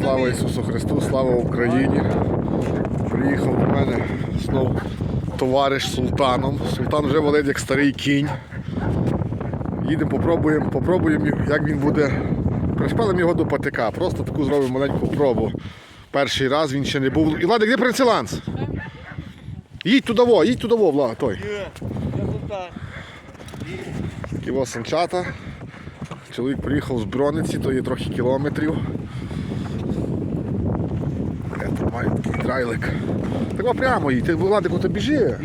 Слава Ісусу Христу, слава Україні. Приїхав до мене знов товариш з султаном. Султан вже валить як старий кінь. Їдемо, попробуємо, попробуємо, як він буде. Пришпалимо його до патика. Просто таку зробимо маленьку пробу. Перший раз він ще не був. І Владик, де принцеланс? Їдь туди, во, їдь туди, во, Влад, той. Його санчата. Чоловік приїхав з Брониці, то є трохи кілометрів. Я тут маю такий драйлик. Так прямо їдь, ти Владику, то біжи.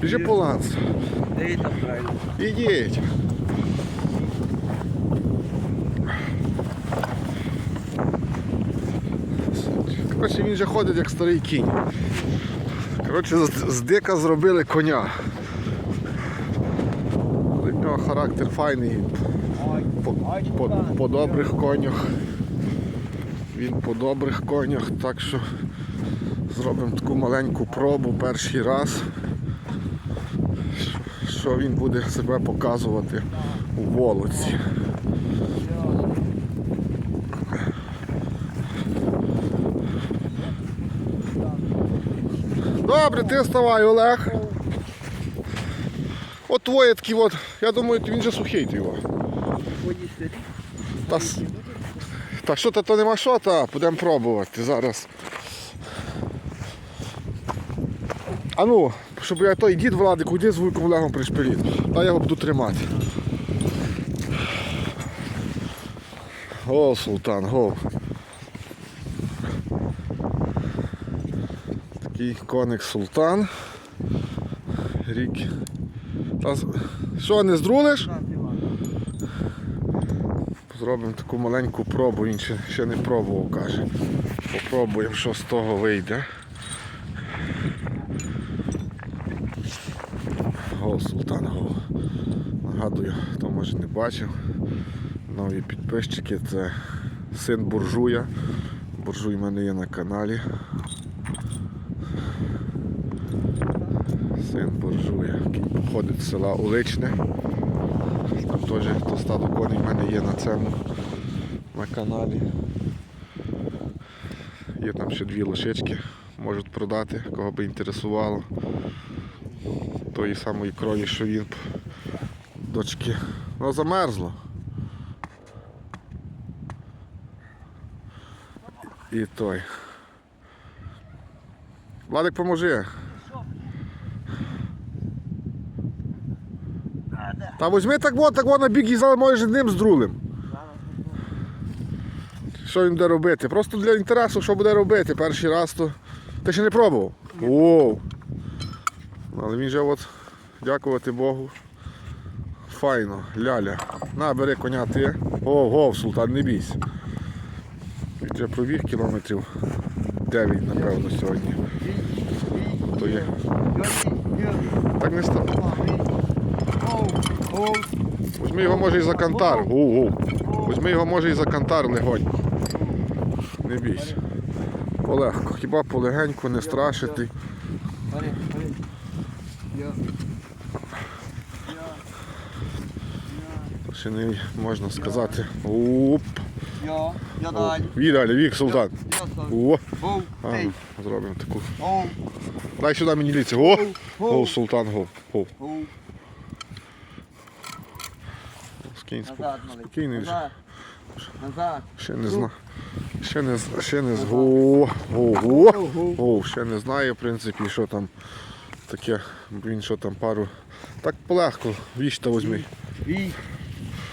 Біжи по правильно? Ідіть. Коротше, він же ходить як старий кінь. Коротше, з, дика зробили коня. В нього характер файний. По, по, по добрих конях. Він по добрих конях, так що зробимо таку маленьку пробу перший раз. Що він буде себе показувати у волоці. Добре, ти вставай, Олег. От твоє такі от, я думаю, він же сухий ти його. Сидіть. Та, що то, то нема що, та будемо пробувати зараз. А ну, щоб я той дід Владик, уйди з вуйком Олегом пришпиліт. Та я його буду тримати. О, султан, го. Такий коник султан. Рік. Та, що, не здрулиш? Зробимо таку маленьку пробу, він ще, ще не пробував, каже. Попробуємо, що з того вийде. Го, султан, го. Нагадую, хто може не бачив. Нові підписчики це син буржуя. Буржуй в мене є на каналі. Син буржуя, який походить з села Уличне. Теж то стадо коней в мене є на цьому на каналі. Є там ще дві лошички, можуть продати, кого би інтересувало. Тої самої крові, що він дочки. Ну замерзло. І той. Владик, поможи. Та візьми так от, так от на бік і можеш ним з друлем. Що він буде робити? Просто для інтересу, що буде робити. Перший раз то. Ти ще не пробував? Воу. Але він же от, дякувати Богу. Файно, ляля. На, бери коня ти. О, гов, султан, не бійся. Він вже пробіг кілометрів 9, напевно, сьогодні. То є. Так не стало. Візьми його може і за кантар. Гу. Візьми його може і за кантар легонько. Не бійся. Полегко. Хіба полегеньку не страшити. Ще не можна сказати. Оп. Вій далі, вік, султан. О. А, зробимо таку. Дай сюди мені ліці. О! О, султан, го. Гоу. Назад, малий. спокійний вже. Назад. Назад. Ще не зна. Ще не, з- ще не з. О, ще не знаю, в принципі, що там таке. Він що там пару. Так полегко, віч-то візьми. Вій.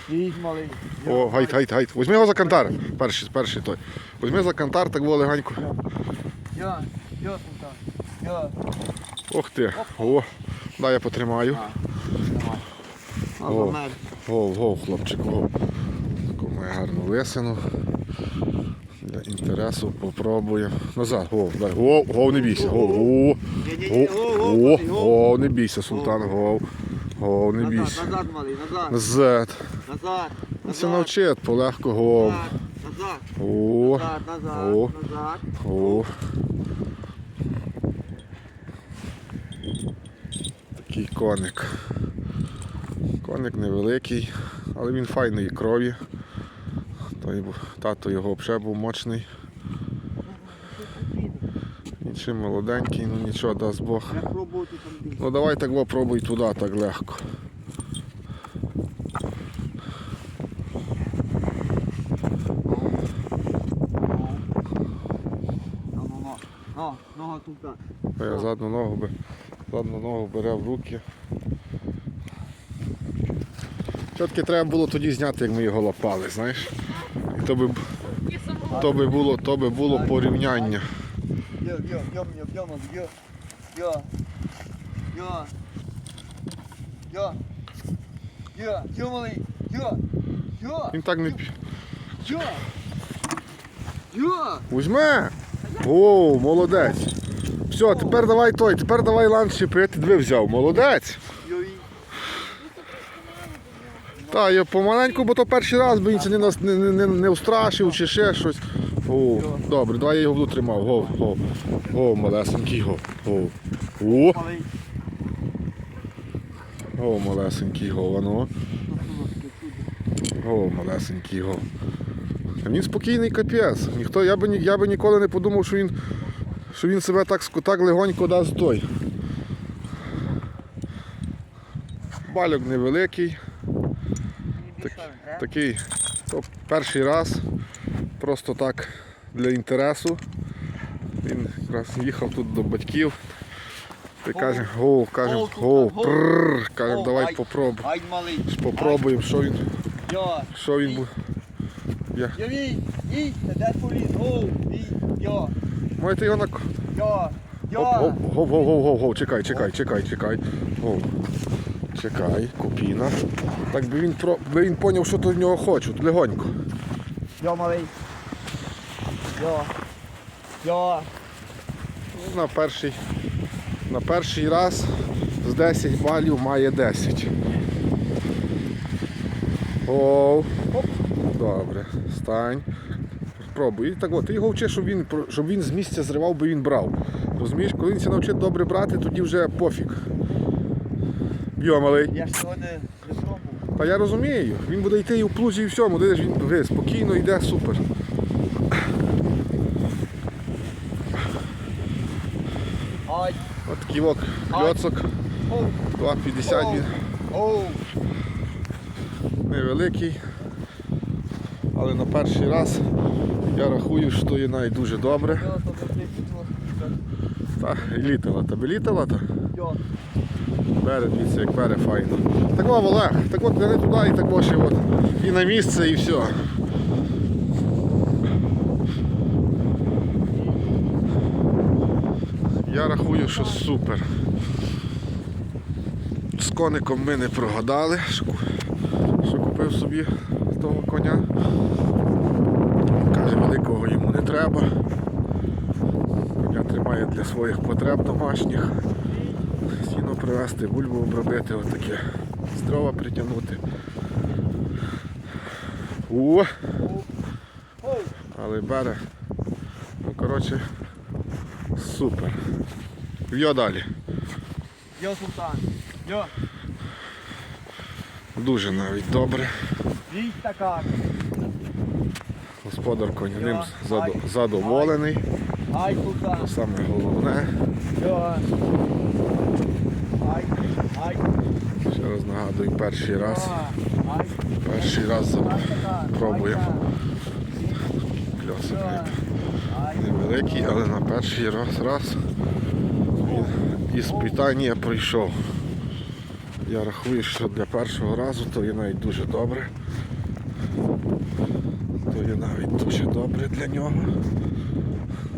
Вій, малий. О, гайт, гайт, гайт. Візьми його за кантар. Перший, перший той. Візьми за кантар, так було легенько. Я тут так. Я. Ох ти. О, дай я потримаю. А О. мене. Гов, гов, хлопчик, гов. Таку має гарну лисину. Для інтересу попробуємо. Назад, гов, дай. Гов, гов, не бійся. Гов, гов. Гов, гов, не бійся, султан, гов. Гов, не бійся. назад, малий, назад. Назад. Назад. Це навчить, полегко, гов. Назад. Назад. О, Назад, назад, О. о. Такий коник. Коник невеликий, але він файної крові. Той тато його взагалі був мощний. Нічим молоденький, ну нічого, дасть Бог. Ну давай так во пробуй туди, так легко. Ну, ну, ну. Ну, нога тут. Задну ногу бере в руки. Все-таки треба було тоді зняти, як ми його лопали, знаєш. І то би то би було то би було порівняння. Він так не Візьме! О, молодець! Все, тепер давай той, тепер давай ланцюг, я тебе взяв. Молодець! Та, я помаленьку, бо то перший раз, бо він це не, нас- не, не, не, не встрашив чи ще щось. О, добре, давай я його буду тримав. Гов, гов. Малесенький, гов. Гов. О, малесенький, гов, ану. Гов, малесенький, гов. А він спокійний капець. Ніхто, я би, я би ніколи не подумав, що він, що він себе так, так легонько дасть той. Бальок невеликий. Такий то перший раз, просто так для інтересу. Він якраз їхав тут до батьків. і каже, гоу, каже, гоу, прррр, кажемо, давай попробуємо. Попробуємо, що він. Що він буде. Можете його на... Гоу, гоу, гоу, гоу, гоу, чекай, чекай, чекай, чекай. Гоу. Чекай, купіна. Так би він про би він поняв, що тут в нього хочуть, легонько. Йо, малий. Йо, йо. Ну, На перший, на перший раз з 10 балів має 10. Оу. Добре, стань. Пробуй. І так от, ти його вчи, щоб він, щоб він з місця зривав, би він брав. Розумієш, коли він це навчить добре брати, тоді вже пофіг. Йо, малий. Я ж не. Та я розумію, він буде йти і в плузі, і в всьому. Дивиш, він диви, спокійно йде, супер. Ай, От такий от кльоцок, 2,50 він. невеликий. Але на перший раз я рахую, що є навіть дуже добре. То. Та, літала, тебе літала, та Йо, бере, дивіться, як бере файно. Так о, Олег, так от не туди і так о, ще от. І на місце, і все. Я рахую, що супер. З коником ми не прогадали, що купив собі того коня. Каже, великого йому не треба. Коня тримає для своїх потреб домашніх. Привезти, бульбу обробити, отаке. Дрова притягнути. О! Але бере. Ну, коротше, супер. Йо далі. Йо, султан. Йо, Дуже навіть добре. вій така. Господар коняним задоволений. Ай, султан. Саме головне. Йо. Ще раз нагадую, перший раз. Перший раз пробуємо. Кльосик невеликий, але на перший раз раз він іспитання пройшов. Я рахую, що для першого разу то є навіть дуже добре. То є навіть дуже добре для нього.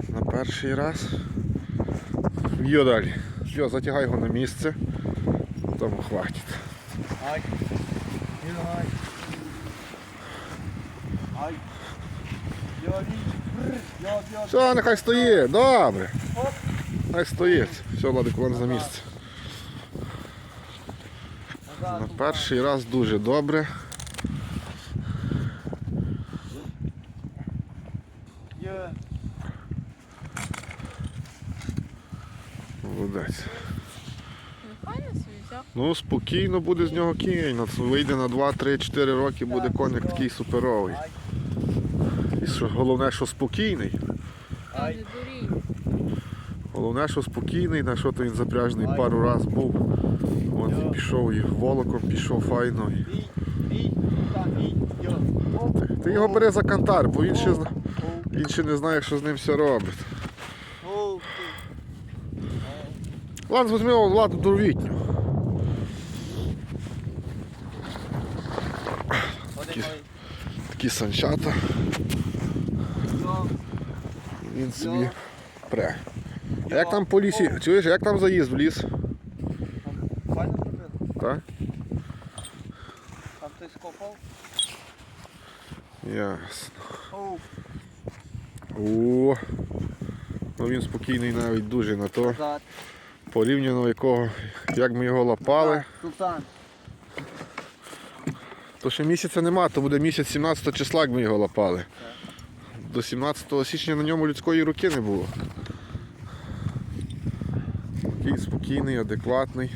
На перший раз. Йо далі. Йо, затягай його на місце. Тому хватить. ай. Все, нехай стоїть, добре. Хай стоїть. Все, Владик, вон за місце. На перший раз дуже добре. Йо. Молодець. Файно собі взяв. Ну, спокійно буде з нього кінь. Ну, Вийде на 2, 3, 4 роки, буде коник такий суперовий. Ай. що головне, що спокійний. Головне, що спокійний, на що то він запряжений пару раз був. От і пішов і волоком пішов файно. Ти, його бери за кантар, бо він ще, він ще не знає, що з ним все робить. оу, Ладно, візьми його Такі санчата, він собі пре. А як там по лісі? Чуєш, як там заїзд в ліс? Файно зробили. Так? Там хтось копав. Ясно. О, ну він спокійний навіть дуже на то, порівняно якого, як ми його лапали. Султан. То ще місяця нема, то буде місяць 17 числа, як ми його лапали. До 17 січня на ньому людської руки не було. Такий спокійний, адекватний.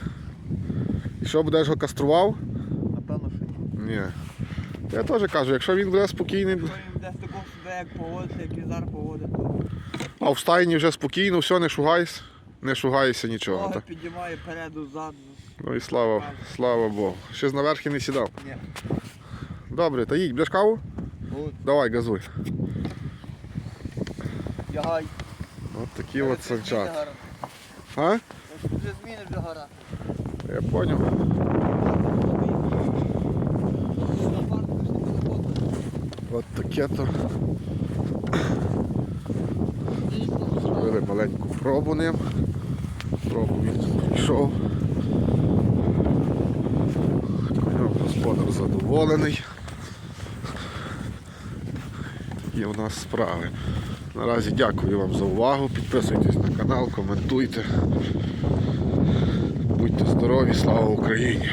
І що будеш його кастрував? Напевно, що ні. Ні. Я теж кажу, якщо він буде спокійний, Якщо він десь такого себе як поводиться, як Візар поводить, то а в стайні вже спокійно, все, не шугайся, не шугайся нічого. ноги Так? піднімає переду, ззаду. Ну і слава, слава Богу. Ще з наверхи не сідав. Ні. Добре, та їдь, будеш каву? От, Давай, газуй. лягай. От такі от санчата. А? Вже зміни вже гара. Я поняв. От таке то. Зробили маленьку пробу ним. Пробу він пішов. Господар задоволений. і в нас справи. Наразі дякую вам за увагу. Підписуйтесь на канал, коментуйте. Будьте здорові, слава Україні!